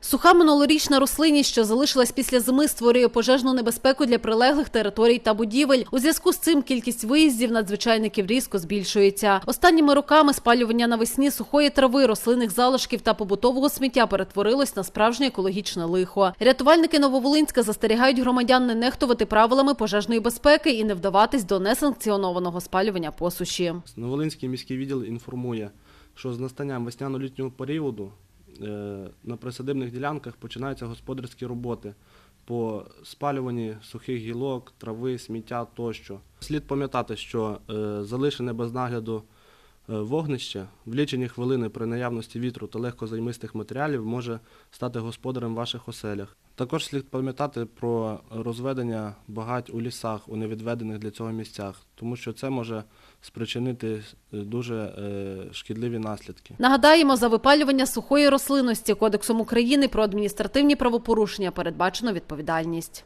Суха минулорічна рослинність, що залишилась після зими, створює пожежну небезпеку для прилеглих територій та будівель. У зв'язку з цим кількість виїздів надзвичайників різко збільшується. Останніми роками спалювання навесні сухої трави, рослинних залишків та побутового сміття перетворилось на справжнє екологічне лихо. Рятувальники Нововолинська застерігають громадян не нехтувати правилами пожежної безпеки і не вдаватись до несанкціонованого спалювання посуші. Новолинський міський відділ інформує, що з настанням весняно-літнього періоду на присадибних ділянках починаються господарські роботи по спалюванні сухих гілок, трави, сміття тощо. Слід пам'ятати, що е, залишене без нагляду е, вогнище в лічені хвилини при наявності вітру та легкозаймистих матеріалів може стати господарем в ваших оселях. Також слід пам'ятати про розведення багать у лісах у невідведених для цього місцях, тому що це може спричинити е, дуже е, шкідливі наслідки. Нагадаємо, за випалювання сухої рослинності Кодексом України про адміністративні правопорушення передбачено відповідальність.